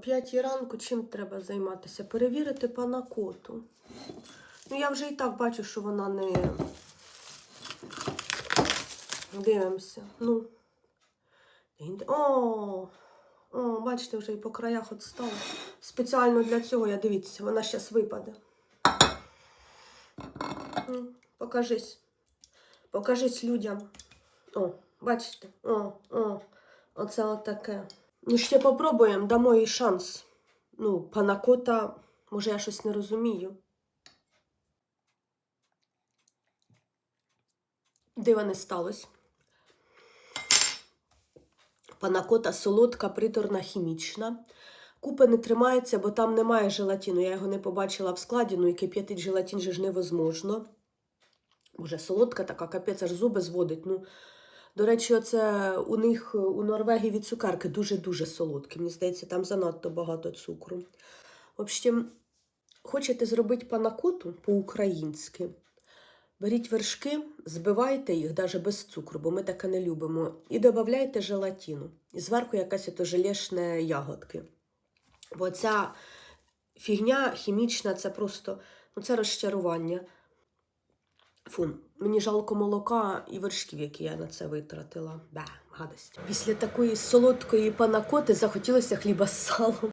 П'ятій ранку чим треба займатися? Перевірити панакоту. Ну, я вже і так бачу, що вона не. Дивимося. Ну. О! О, бачите, вже і по краях от стало. Спеціально для цього я дивіться, вона зараз випаде. Покажись. Покажись людям. О, бачите? О, о, оце отаке. Ну, ще попробуємо, дамо їй шанс. Ну, панакота, може, я щось не розумію. Дива не сталося. Панакота солодка, приторна, хімічна. Купи не тримається, бо там немає желатину. Я його не побачила в складі, ну і кип'ятить желатин же ж невозможно. Боже, солодка така, капець, аж зуби зводить. Ну, до речі, оце у них у Норвегії від цукерки дуже-дуже солодкі. Мені здається, там занадто багато цукру. В общем, хочете зробити панакоту по-українськи? Беріть вершки, збивайте їх навіть без цукру, бо ми таке не любимо. І додавайте желатину. І зверху якась ото желешне ягодки. Бо ця фігня хімічна, це просто ну, це розчарування. Фу, мені жалко молока і вершків, які я на це витратила. Бе, гадость. Після такої солодкої панакоти захотілося хліба з салом.